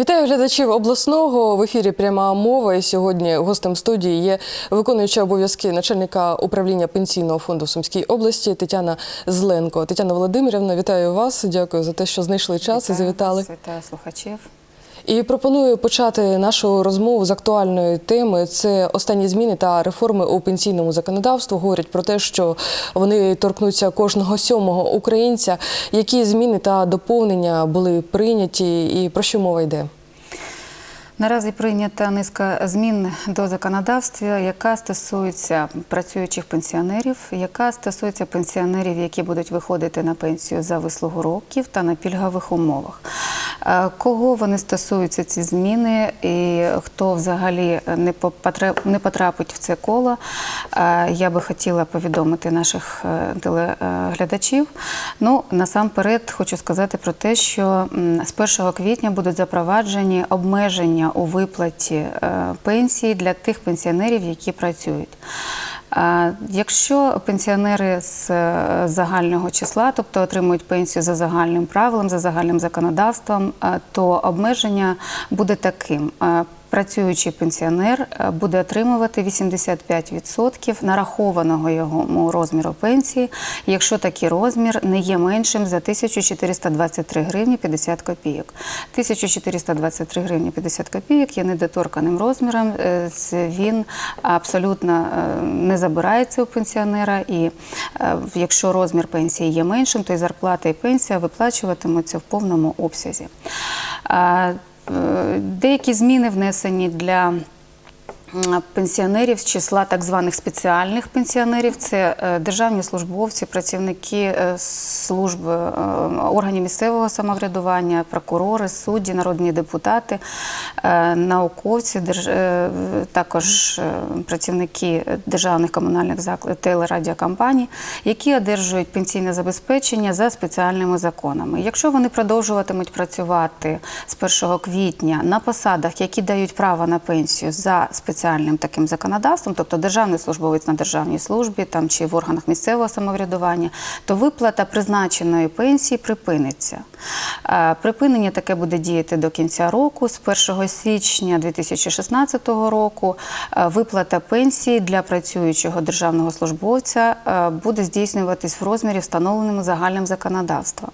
Вітаю глядачів обласного в ефірі пряма мова. І сьогодні гостем студії є виконуюча обов'язки начальника управління пенсійного фонду в Сумській області Тетяна Зленко. Тетяна Володимирівна, вітаю вас. Дякую за те, що знайшли час і завітали. вас, Вітаю слухачів. І пропоную почати нашу розмову з актуальної теми. Це останні зміни та реформи у пенсійному законодавстві. Говорять про те, що вони торкнуться кожного сьомого українця. Які зміни та доповнення були прийняті, і про що мова йде? Наразі прийнята низка змін до законодавства, яка стосується працюючих пенсіонерів, яка стосується пенсіонерів, які будуть виходити на пенсію за вислугу років та на пільгових умовах. Кого вони стосуються ці зміни, і хто взагалі не потрапить в це коло, я би хотіла повідомити наших е, телеглядачів. Ну насамперед хочу сказати про те, що з 1 квітня будуть запроваджені обмеження у виплаті е, пенсії для тих пенсіонерів, які працюють. Е, Якщо пенсіонери з е, загального числа, тобто отримують пенсію за загальним правилом, за загальним законодавством, то обмеження буде таким. Працюючий пенсіонер е, буде отримувати 85% нарахованого йому розміру пенсії, якщо такий розмір не є меншим за 1423 гривні 50 копійок. 1423 гривні 50 копійок є недоторканим розміром. е, Він абсолютно е, не забирається у пенсіонера, і якщо розмір пенсії є меншим, то і зарплата і пенсія виплачуватимуться в повному обсязі. Е, Деякі зміни внесені для пенсіонерів з числа так званих спеціальних пенсіонерів. Це е, державні службовці, працівники е, служб е, органів місцевого самоврядування, прокурори, судді, народні депутати, науковці, також працівники державних комунальних закладів телерадіокомпаній, які одержують пенсійне забезпечення за спеціальними законами. Якщо вони продовжуватимуть працювати з 1 квітня на посадах, які дають право на пенсію за спеціальним таким законодавством, тобто державний службовець на державній службі там чи в органах місцевого самоврядування, то виплата призначеної пенсії припиниться. Е, Припинення таке буде діяти до кінця року, з 1 січня 2016 року. е, Виплата пенсії для працюючого державного службовця е, буде здійснюватись в розмірі, встановленому загальним законодавством.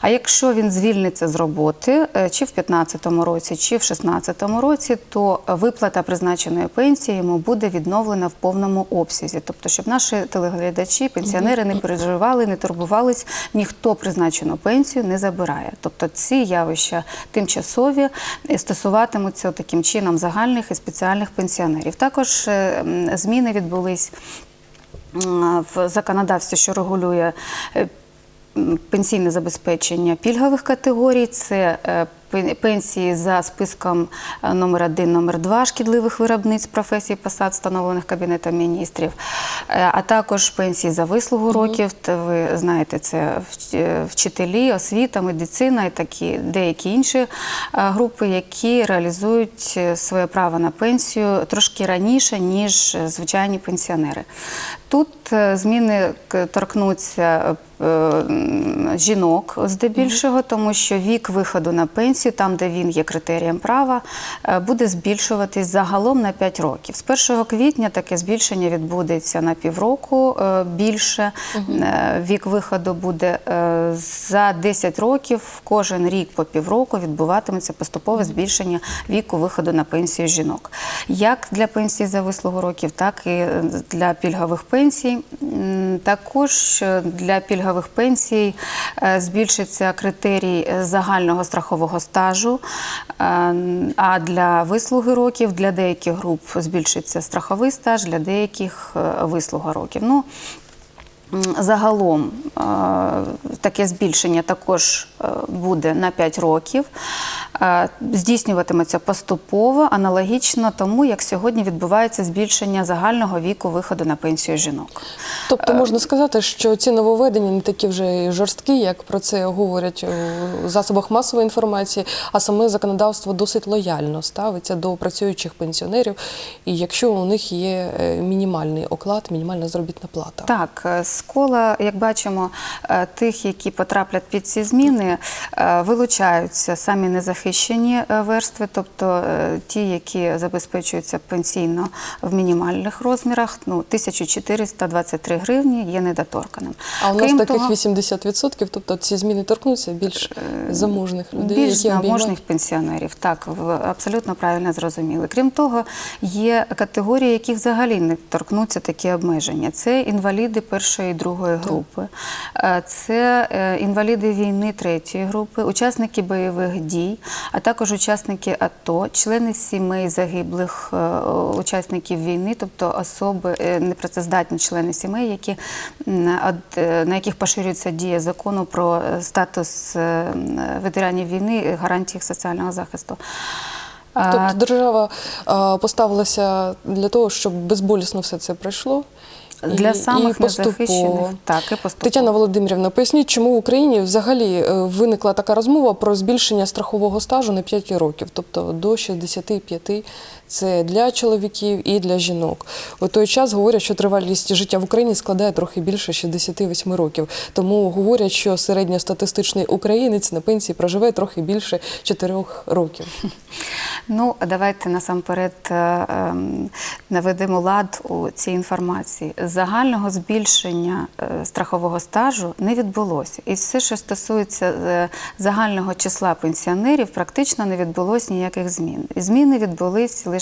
А якщо він звільниться з роботи чи в 2015 році, чи в 2016 році, то виплата призначеної пенсії йому буде відновлена в повному обсязі. Тобто, щоб наші телеглядачі, пенсіонери не переживали, не турбувались, ніхто призначену пенсію не забирає. Тобто ці явища тимчасові стосуватимуться таким чином загальних і спеціальних пенсіонерів. Також е, зміни відбулись в законодавстві, що регулює е, пенсійне забезпечення пільгових категорій. Це е, пенсії за списком е, номер 1, номер 2 шкідливих виробниць професій посад, встановлених Кабінетом міністрів, е, а також пенсії за вислугу років. Ви знаєте, це вчителі, освіта, медицина і такі деякі інші групи, які реалізують своє право на пенсію трошки раніше, ніж звичайні пенсіонери. Тут зміни торкнуться жінок здебільшого, тому що вік виходу на пенсію, там де він є критерієм права, е, буде збільшуватись загалом на 5 років. З 1 квітня таке збільшення відбудеться на півроку е, більше. Е, Вік виходу буде е, за 10 років. Кожен рік по півроку відбуватиметься поступове збільшення віку виходу на пенсію жінок. Як для пенсії за вислугу років, так і е, для пільгових пенсій. Також е, для пільгових пенсій е, збільшиться критерій е, загального страхового стажу, е, а для вислуги років для деяких груп збільшиться страховий стаж, для деяких вислуга років. Ну, Загалом е, таке збільшення також е, буде на 5 років. Е, Здійснюватиметься поступово, аналогічно тому, як сьогодні відбувається збільшення загального віку виходу на пенсію жінок. Тобто можна сказати, що ці нововведення не такі вже й жорсткі, як про це говорять у засобах масової інформації, а саме законодавство досить лояльно ставиться до працюючих пенсіонерів, і якщо у них є мінімальний оклад, мінімальна заробітна плата. Так, з з кола, як бачимо, е, тих, які потраплять під ці зміни, е, вилучаються самі незахищені е, верстви, тобто ті, які забезпечуються пенсійно в мінімальних розмірах, ну 1423 гривні є недоторканим. А у нас Крім таких того, 80%, тобто ці зміни торкнуться більш заможних людей, Більш які обіймають. заможних пенсіонерів, так ви абсолютно правильно зрозуміли. Крім того, є категорії, яких взагалі не торкнуться такі обмеження. Це інваліди першої і другої групи, Е, це е, інваліди війни третьої групи, учасники бойових дій, а також учасники АТО, члени сімей загиблих е, учасників війни, тобто особи непрацездатні члени сімей, які на яких поширюється дія закону про статус ветеранів війни, і гарантії їх соціального захисту. Тобто держава поставилася для того, щоб безболісно все це пройшло. Для і самих і незахищених так і поступово. Тетяна Володимирівна, поясніть, чому в Україні взагалі е, виникла така розмова про збільшення страхового стажу на 5 років, тобто до 65 це для чоловіків і для жінок. У той час говорять, що тривалість життя в Україні складає трохи більше 68 років. Тому говорять, що середньостатистичний українець на пенсії проживе трохи більше 4 років. Ну, давайте насамперед е, ем, наведемо лад у цій інформації. Загального збільшення е, страхового стажу не відбулося. І все, що стосується е, загального числа пенсіонерів, практично не відбулось ніяких змін. Зміни відбулись лише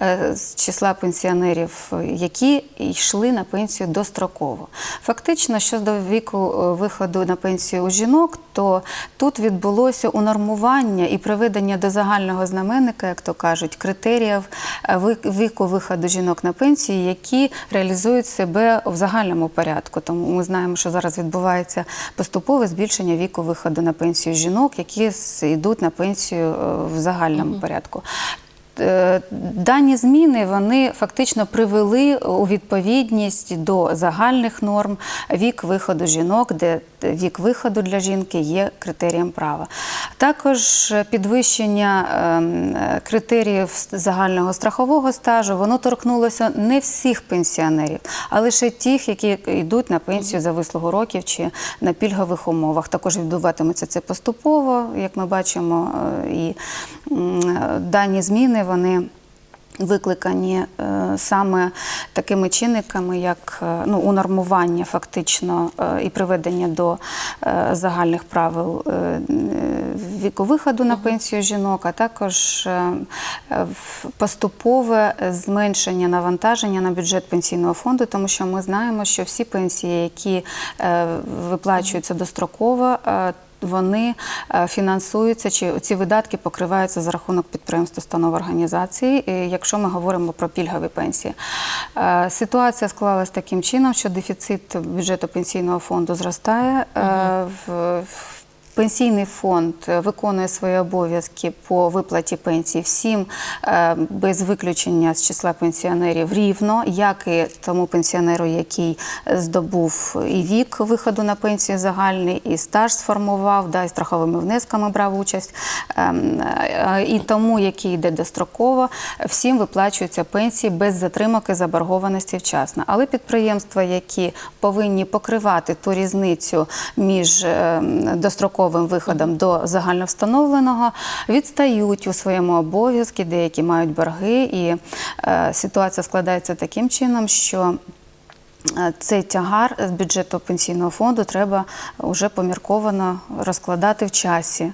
е, з числа пенсіонерів, які йшли на пенсію достроково. Фактично, щодо віку е, виходу на пенсію у жінок, то тут відбулося унормування і приведення до загального знаменника, як то кажуть, критеріїв е, віку виходу жінок на пенсію, які реалізують себе в загальному порядку. Тому ми знаємо, що зараз відбувається поступове збільшення віку виходу на пенсію жінок, які йдуть на пенсію е, в загальному порядку. Е, Дані зміни вони фактично привели у відповідність до загальних норм вік виходу жінок, де вік виходу для жінки є критерієм права. Також підвищення ем, критеріїв загального страхового стажу воно торкнулося не всіх пенсіонерів, а лише тих, які йдуть на пенсію за вислугу років чи на пільгових умовах. Також відбуватиметься це поступово, як ми бачимо, е, і дані зміни вони. Викликані е, саме такими чинниками, як е, ну, унормування фактично е, і приведення до е, загальних правил е, е, віку виходу на пенсію жінок, а також е, е, поступове зменшення навантаження на бюджет пенсійного фонду, тому що ми знаємо, що всі пенсії, які е, виплачуються достроково, е, вони е, фінансуються чи ці видатки покриваються за рахунок підприємств, установ організації, якщо ми говоримо про пільгові пенсії. Е, Ситуація склалась таким чином, що дефіцит бюджету пенсійного фонду зростає. В Пенсійний фонд е, виконує свої обов'язки по виплаті пенсій всім е, без виключення з числа пенсіонерів рівно, як і тому пенсіонеру, який здобув і вік виходу на пенсію загальний, і стаж сформував, да, і страховими внесками брав участь. Ем, е, І тому, який йде достроково, всім виплачуються пенсії без затримок і заборгованості вчасно. Але підприємства, які повинні покривати ту різницю між е, достроковим виходом до загальновстановленого, відстають у своєму обов'язку, деякі мають борги, і е, ситуація складається таким чином, що е, цей тягар з бюджету пенсійного фонду треба вже помірковано розкладати в часі.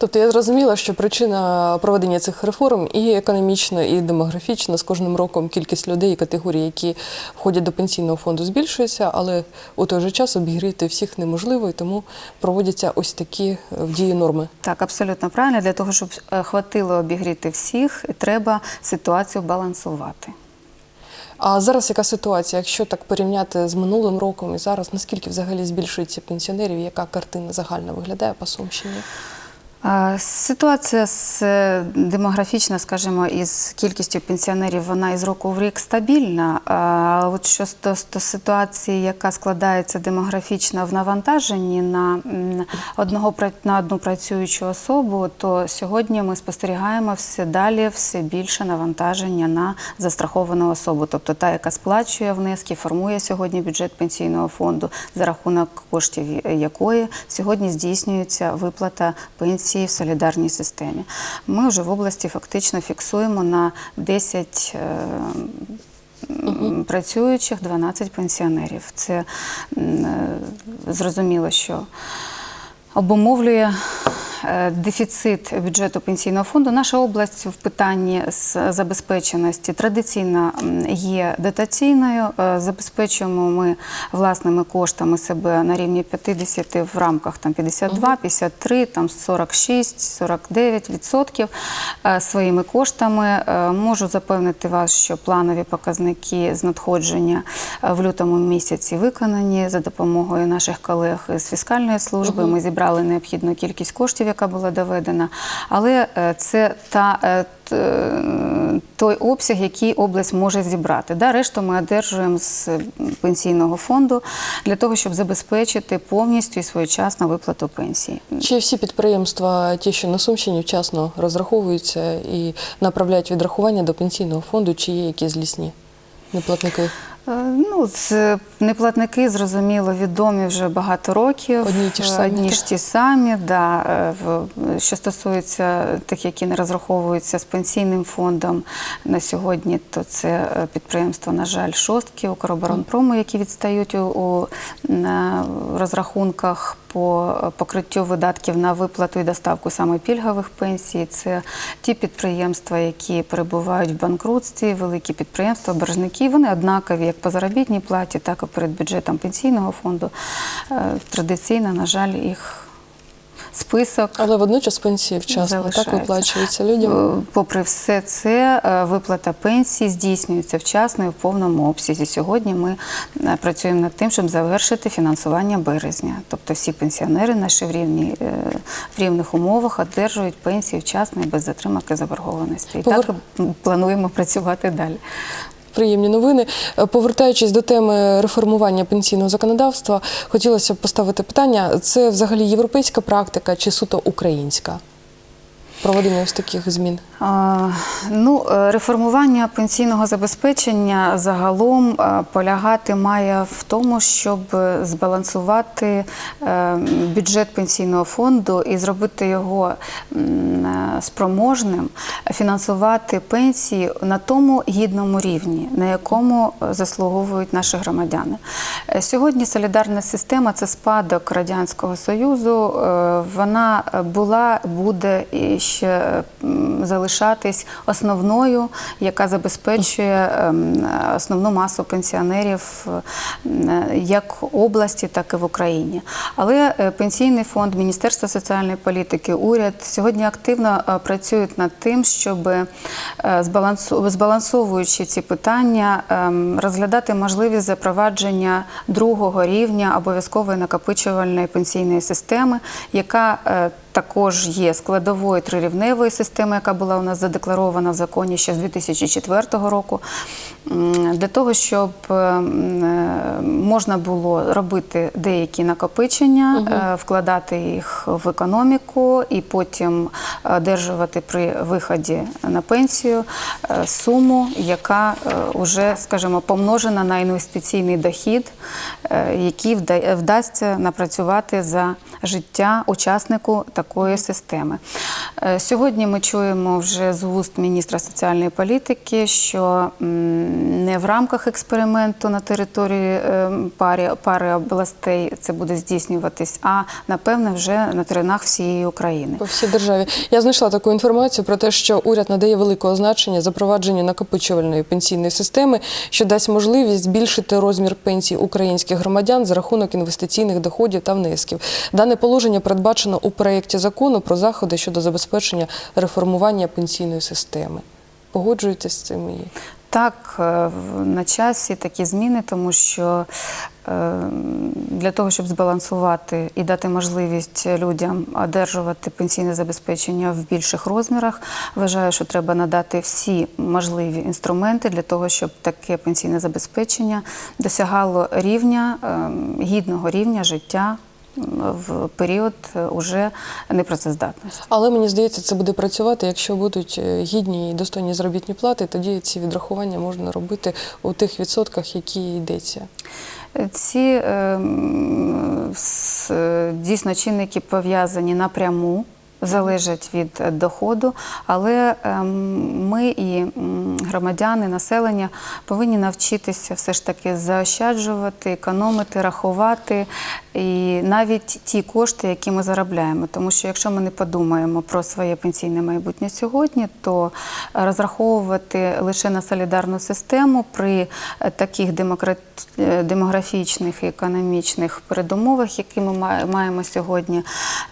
Тобто я зрозуміла, що причина проведення цих реформ і економічна, і демографічна. З кожним роком кількість людей і категорій, які входять до пенсійного фонду, збільшується, але у той же час обігріти всіх неможливо, і тому проводяться ось такі е, в дії норми. Так, абсолютно правильно. Для того, щоб е, хватило обігріти всіх, треба ситуацію балансувати. А зараз яка ситуація? Якщо так порівняти з минулим роком і зараз, наскільки взагалі збільшується пенсіонерів? Яка картина загальна виглядає по Сумщині? Ситуація з демографічна, скажімо, із кількістю пенсіонерів, вона із року в рік стабільна. А от що до, ситуації, яка складається демографічно в навантаженні на одного на одну працюючу особу, то сьогодні ми спостерігаємо все далі все більше навантаження на застраховану особу, тобто та, яка сплачує внески, формує сьогодні бюджет пенсійного фонду, за рахунок коштів якої сьогодні здійснюється виплата пенсії в солідарній системі. Ми вже в області фактично фіксуємо на 10 е, працюючих 12 пенсіонерів. Це е, зрозуміло, що обумовлює дефіцит бюджету пенсійного фонду. Наша область в питанні з забезпеченості традиційно є дотаційною. Е, Забезпечуємо ми власними коштами себе на рівні 50 в рамках там 52, 53, там 46, 49 відсотків е, своїми коштами. Е, Можу запевнити вас, що планові показники з надходження е, в лютому місяці виконані за допомогою наших колег з фіскальної служби. Ми зібрали необхідну кількість коштів, яка була доведена. Але е, це та е, е, той обсяг, який область може зібрати. Да, решту ми одержуємо з пенсійного фонду для того, щоб забезпечити повністю і своєчасну виплату пенсії. Чи всі підприємства, ті, що на Сумщині, вчасно розраховуються і направляють відрахування до пенсійного фонду, чи є якісь злісні неплатники? Е, Ну, з неплатники зрозуміло відомі вже багато років. Одні й ті ж самі, Одні ж ті самі, да. Е, Що стосується тих, які не розраховуються з пенсійним фондом на сьогодні, то це підприємство, підприємства, на жаль, шостки Укроборонпрому, які відстають у, розрахунках по покриттю видатків на виплату і доставку саме пільгових пенсій. Це ті підприємства, які перебувають в банкрутстві, великі підприємства, боржники. Вони однакові як по заробітній платі, так і перед бюджетом пенсійного фонду. Е, Традиційно, на жаль, їх список. Але водночас пенсії вчасно так виплачуються людям. Е, Попри все це, е, виплата пенсії здійснюється вчасно і в повному обсязі. Сьогодні ми е, працюємо над тим, щоб завершити фінансування березня. Тобто всі пенсіонери наші в, рівні, в рівних умовах одержують пенсії вчасно і без затримок і заборгованості. І Повер- так плануємо працювати далі. Приємні новини. Е, Повертаючись до теми реформування пенсійного законодавства, хотілося б поставити питання: це взагалі європейська практика чи суто українська? Проведення ось таких змін. Ну, е, реформування пенсійного забезпечення загалом е, полягати має в тому, щоб збалансувати е, бюджет пенсійного фонду і зробити його спроможним фінансувати пенсії на тому гідному рівні, на якому заслуговують наші громадяни. Сьогодні солідарна система це спадок Радянського Союзу. Вона була, буде і ще залишатись основною, яка забезпечує ем, основну масу пенсіонерів м, як області, так і в Україні. Але е, пенсійний фонд, Міністерство соціальної політики, уряд сьогодні активно е, працюють над тим, щоб е, збалансовуючи ці питання, ем, розглядати можливість запровадження другого рівня обов'язкової накопичувальної пенсійної системи, яка е, також є складовою трирівневої системи, яка була у нас задекларована в законі ще з 2004 року, для того, щоб е, е, можна було робити деякі накопичення, е, вкладати їх в економіку і потім одержувати при виході на пенсію суму, яка вже, скажімо, помножена на інвестиційний дохід, який вдасться напрацювати за життя учаснику такої системи. Е, Сьогодні ми чуємо вже з вуст міністра соціальної політики, що не в рамках експерименту на території е, пари, пари областей це буде здійснюватись, а напевне вже на теренах всієї України. По всій державі я знайшла таку інформацію про те, що уряд надає великого значення запровадженню накопичувальної пенсійної системи, що дасть можливість збільшити розмір пенсій українських громадян за рахунок інвестиційних доходів та внесків. Дане положення передбачено у проєкті закону про заходи щодо забезпечення реформування пенсійної системи. Погоджуєтесь з цим Так, е, на часі такі зміни, тому що для того, щоб збалансувати і дати можливість людям одержувати пенсійне забезпечення в більших розмірах, вважаю, що треба надати всі можливі інструменти для того, щоб таке пенсійне забезпечення досягало рівня е, гідного рівня життя в період уже непрацездатності. Але мені здається, це буде працювати, якщо будуть е, гідні і достойні заробітні плати, тоді ці відрахування можна робити у тих відсотках, які йдеться. Ці е, м, с- е, дійсно чинники пов'язані напряму. Залежать від доходу, але ем, ми і громадяни, населення повинні навчитися все ж таки заощаджувати, економити, рахувати і навіть ті кошти, які ми заробляємо. Тому що якщо ми не подумаємо про своє пенсійне майбутнє сьогодні, то розраховувати лише на солідарну систему при е, таких е, демографічних і економічних передумовах, які ми ма- маємо сьогодні,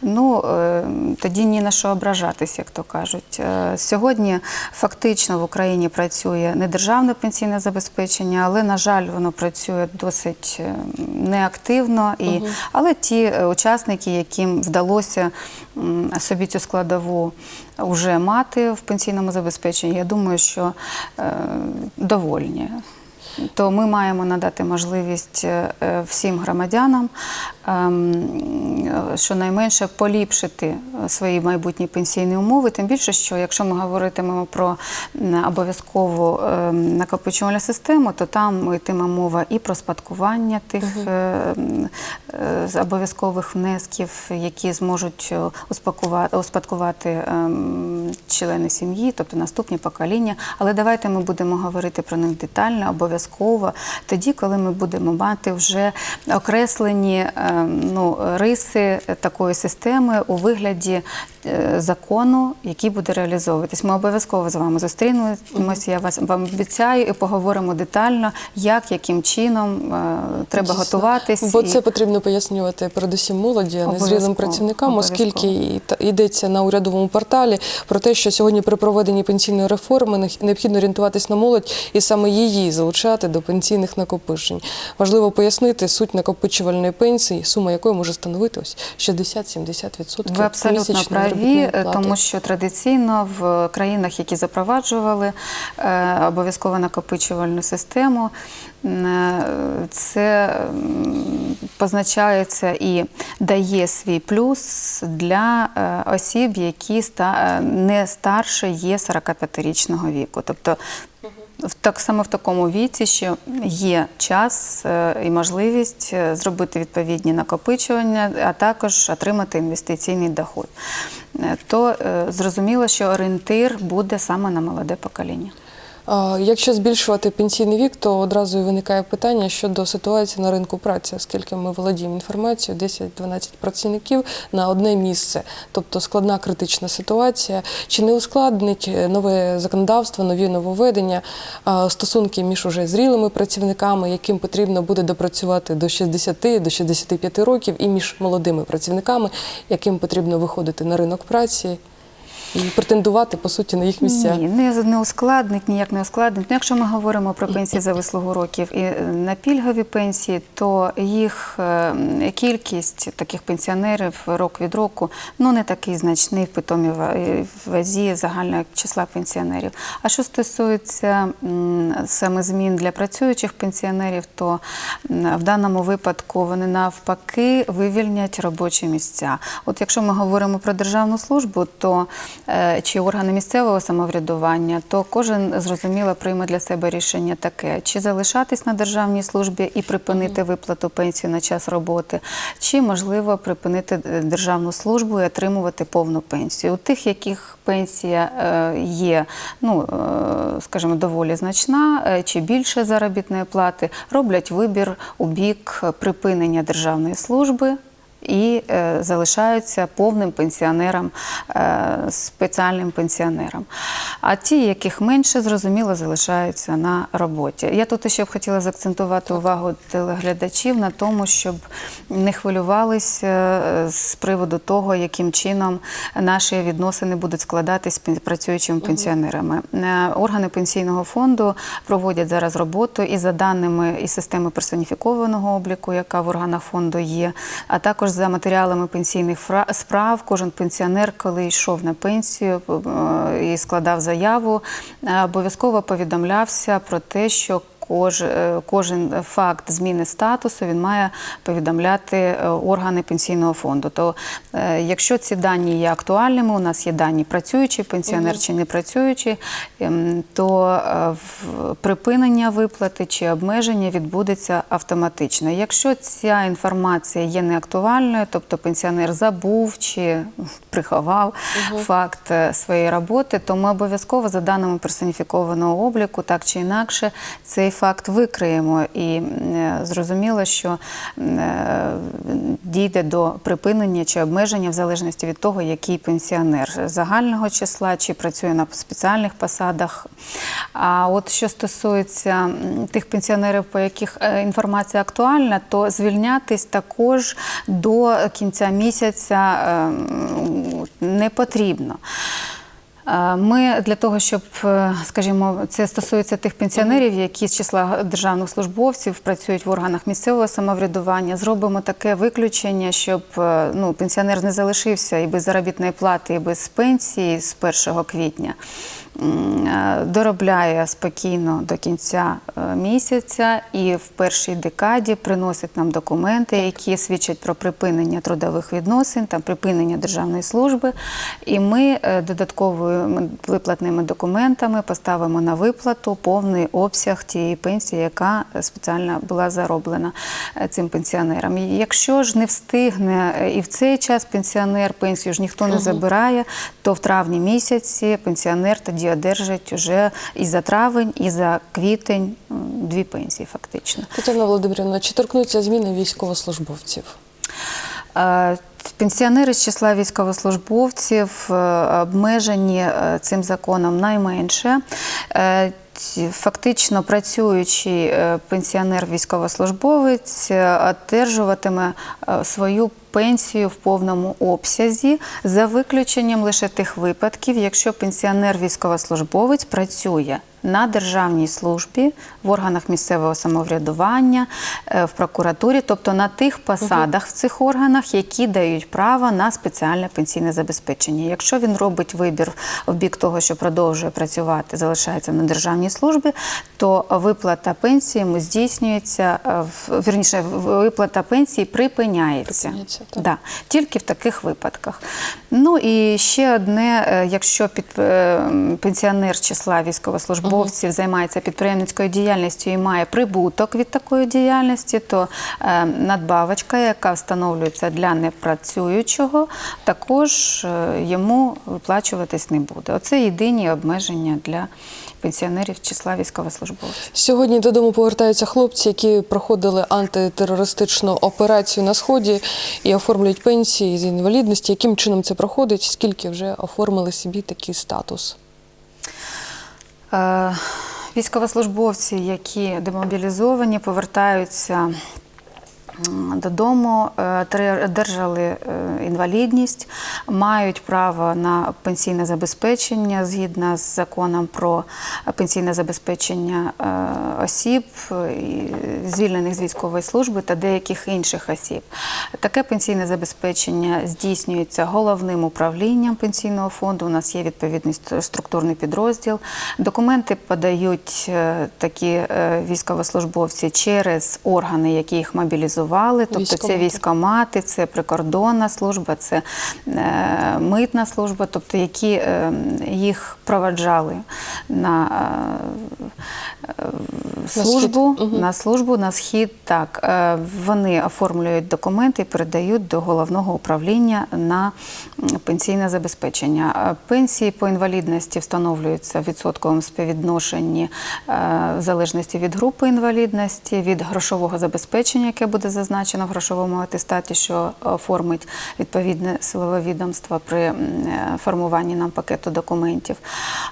ну е, тоді ні на що ображатись, як то кажуть. Е, Сьогодні фактично в Україні працює недержавне пенсійне забезпечення, але на жаль, воно працює досить е, неактивно. І але ті е, учасники, яким вдалося собі цю складову вже мати в пенсійному забезпеченні, я думаю, що е, довольні. То ми маємо надати можливість е, всім громадянам щонайменше поліпшити е, свої майбутні пенсійні умови. Тим більше, що якщо ми говоритимемо про обов'язкову ем, накопичувальну систему, то там йтиме мова і про спадкування тих е, е, з обов'язкових внесків, які зможуть е, успадкувати, ем, члени сім'ї, тобто наступні покоління. Але давайте ми будемо говорити про них детально, обов'язково тоді, коли ми будемо мати вже окреслені ем, ну, риси такої системи у вигляді закону, який буде реалізовуватись. Ми обов'язково з вами зустрінемося. Я вас вам обіцяю і поговоримо детально, як, яким чином е, треба Дійсно. готуватись. Бо і- це потрібно пояснювати передусім молоді, а не зрілим працівникам, оскільки йдеться на урядовому порталі про те, що сьогодні при проведенні пенсійної реформи необхідно орієнтуватись на молодь і саме її залучати до пенсійних накопичень. Важливо пояснити суть накопичувальної пенсії, сума якої може становити ось 60-70% Ви абсолютно праві, заробітної е, плати. тому що традиційно в країнах, які запроваджували е, обов'язково накопичувальну систему, е, це позначається і дає свій плюс для осіб, які не старше є 45-річного віку. Тобто так само в такому віці, що є час е, і можливість е, зробити відповідні накопичування, а також отримати інвестиційний доход. Е, То зрозуміло, що орієнтир буде саме на молоде покоління. Якщо збільшувати пенсійний вік, то одразу виникає питання щодо ситуації на ринку праці, оскільки ми володіємо інформацією 10-12 працівників на одне місце, тобто складна критична ситуація. Чи не ускладнить е, нове законодавство, нові нововведення стосунки між уже зрілими працівниками, яким потрібно буде допрацювати до 60 до 65 років, і між молодими працівниками, яким потрібно виходити на ринок праці і претендувати по суті на їх місця? Ні, не, не ускладнить, ніяк не ускладнить. Ну, якщо ми говоримо про пенсії за вислугу років і е, на пільгові пенсії, то їх е, кількість таких пенсіонерів рок від року ну не такий значний в в вазі загального числа пенсіонерів. А що стосується саме змін для працюючих пенсіонерів, то в даному випадку вони навпаки вивільнять робочі місця. От якщо ми говоримо про державну службу, то чи органи місцевого самоврядування, то кожен зрозуміло прийме для себе рішення таке: чи залишатись на державній службі і припинити виплату пенсії на час роботи, чи можливо припинити е, державну службу і отримувати повну пенсію. У тих, яких пенсія е, є, ну е, скажімо, доволі значна, е, чи більше заробітної плати, роблять вибір у бік припинення державної служби і е, залишаються повним пенсіонером, е, спеціальним пенсіонером. А ті, яких менше, зрозуміло, залишаються на роботі. Я тут ще б хотіла заакцентувати увагу телеглядачів на тому, щоб не хвилювалися е, з приводу того, яким чином наші відносини будуть складатись з працюючими пенсіонерами. Е, Органи пенсійного фонду проводять зараз роботу і за даними із системи персоніфікованого обліку, яка в органах фонду є, а також за матеріалами пенсійних справ. Кожен пенсіонер, коли йшов на пенсію е, і складав заяву, е, обов'язково повідомлявся про те, що Кож, е, кожен факт зміни статусу він має повідомляти е, органи пенсійного фонду. То е, якщо ці дані є актуальними, у нас є дані працюючий пенсіонер чи не працюючий, ем, то припинення виплати чи обмеження відбудеться автоматично. Якщо ця інформація є неактуальною, тобто пенсіонер забув чи приховав факт е, своєї роботи, то ми обов'язково за даними персоніфікованого обліку, так чи інакше, цей факт викриємо. І е, зрозуміло, що е, дійде до припинення чи обмеження в залежності від того, який пенсіонер загального числа чи працює на спеціальних посадах. А от що стосується тих пенсіонерів, по яких е, інформація актуальна, то звільнятись також до кінця місяця е, не потрібно. Е, Ми для того, щоб, е, скажімо, це стосується тих пенсіонерів, які з числа державних службовців працюють в органах місцевого самоврядування, зробимо таке виключення, щоб е, ну, пенсіонер не залишився і без заробітної плати, і без пенсії з 1 квітня. Доробляє спокійно до кінця е, місяця і в першій декаді приносить нам документи, які свідчать про припинення трудових відносин та припинення державної служби. І ми е, додатковими виплатними документами поставимо на виплату повний обсяг тієї пенсії, яка спеціально була зароблена е, цим пенсіонерам. І Якщо ж не встигне і в цей час пенсіонер пенсію ж ніхто не забирає, то в травні місяці пенсіонер тоді одержить уже і за травень, і за квітень дві пенсії, фактично. Тетяна Володимирівна, чи торкнуться зміни військовослужбовців? Е, Пенсіонери з числа військовослужбовців е, обмежені е, цим законом найменше. Фактично працюючий е, пенсіонер-військовослужбовець е, одержуватиме е, свою пенсію в повному обсязі за виключенням лише тих випадків, якщо пенсіонер-військовослужбовець працює на державній службі в органах місцевого самоврядування, е, в прокуратурі, тобто на тих посадах в цих органах, які дають право на спеціальне пенсійне забезпечення. Якщо він робить вибір в бік того, що продовжує працювати, залишається на державній службі, то виплата пенсії йому здійснюється е, в- вірніше, виплата пенсії припиняється. Припиняється, так. Да, тільки в таких випадках. Ну і ще одне, е, якщо під, пенсіонер числа військовослужбовців займається підприємницькою діяльністю і має прибуток від такої діяльності, то е, надбавочка, яка встановлюється для непрацюючого, також е, йому виплачуватись не буде. Оце єдині обмеження для пенсіонерів числа військовослужбовців. Сьогодні додому повертаються хлопці, які проходили антитерористичну операцію на сході і оформлюють пенсії з інвалідності. Яким чином це проходить? Скільки вже оформили собі такий статус? Е, Військовослужбовці, які демобілізовані, повертаються додому, е, одержали е, інвалідність, мають право на пенсійне забезпечення згідно з законом про пенсійне забезпечення е, осіб, звільнених з військової служби та деяких інших осіб. Таке пенсійне забезпечення здійснюється головним управлінням пенсійного фонду. У нас є відповідний структурний підрозділ. Документи подають такі військовослужбовці через органи, які їх мобілізували. Тобто це військомати, це прикордонна служба, це е, митна служба, тобто які е, їх проваджали на е, службу, на службу на схід. Так е, вони оформлюють документи і передають до головного управління на пенсійне забезпечення. Е, Пенсії по інвалідності встановлюються в відсотковому співвідношенні е, в залежності від групи інвалідності, від грошового забезпечення, яке буде зазначено в грошовому атестаті, що оформить відповідне силове відомство при формуванні нам пакету документів.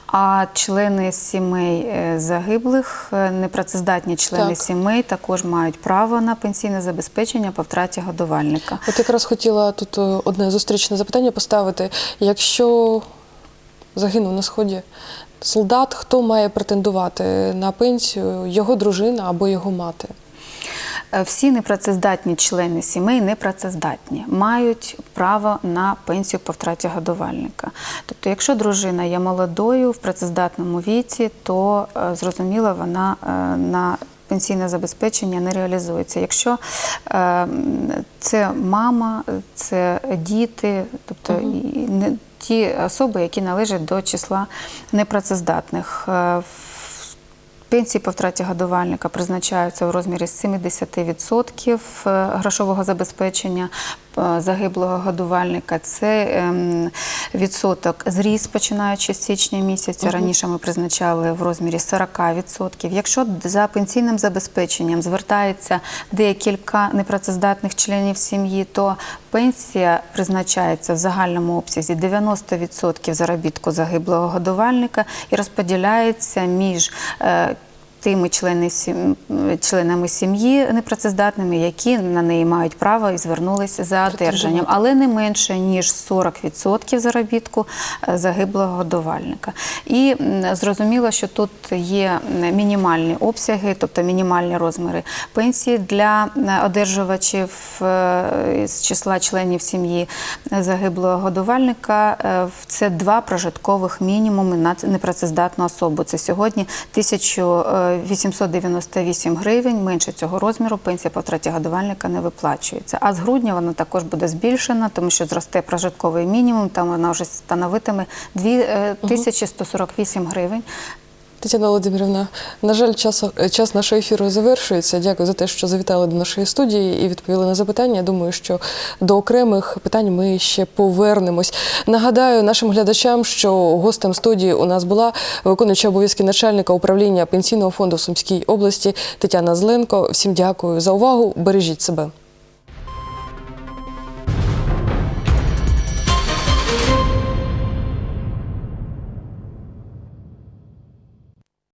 А члени сімей е, загиблих, е, непрацездатні члени Так. сімей також мають право на пенсійне забезпечення по втраті годувальника. От якраз хотіла тут е, одне зустрічне запитання поставити. Якщо загинув на сході солдат, хто має претендувати на пенсію? Його дружина або його мати? Е, Всі непрацездатні члени сімей непрацездатні, мають право на пенсію по втраті годувальника. Тобто, якщо дружина є молодою в працездатному віці, то е, зрозуміло, вона е, на Пенсійне забезпечення не реалізується. Якщо е, це мама, це діти, тобто і не ті особи, які належать до числа непрацездатних. Е, в- Пенсії по втраті годувальника призначаються в розмірі 70% е, грошового забезпечення загиблого годувальника. Це ем, відсоток зріс, починаючи з січня місяця. Раніше ми призначали в розмірі 40%. Якщо за пенсійним забезпеченням звертається декілька непрацездатних членів сім'ї, то пенсія призначається в загальному обсязі 90% заробітку загиблого годувальника і розподіляється між е, тими члени членами сім'ї непрацездатними, які на неї мають право і звернулися за одержанням, але не менше ніж 40% заробітку е, загиблого годувальника. І зрозуміло, що тут є мінімальні обсяги, тобто мінімальні розміри пенсії для одержувачів е, з числа членів сім'ї загиблого годувальника. Е, Це два прожиткових мінімуми на непрацездатну особу. Це сьогодні 1898 гривень. Менше цього розміру пенсія по втраті годувальника не виплачується. А з грудня вона також буде збільшена, тому що зросте прожитковий мінімум. Там вона вже становитиме 2148 гривень. Тетяна Володимирівна, на жаль, час, час нашого ефіру завершується. Дякую за те, що завітали до нашої студії і відповіли на запитання. Я думаю, що до окремих питань ми ще повернемось. Нагадаю нашим глядачам, що гостем студії у нас була виконуюча обов'язки начальника управління пенсійного фонду в Сумській області Тетяна Зленко. Всім дякую за увагу. Бережіть себе.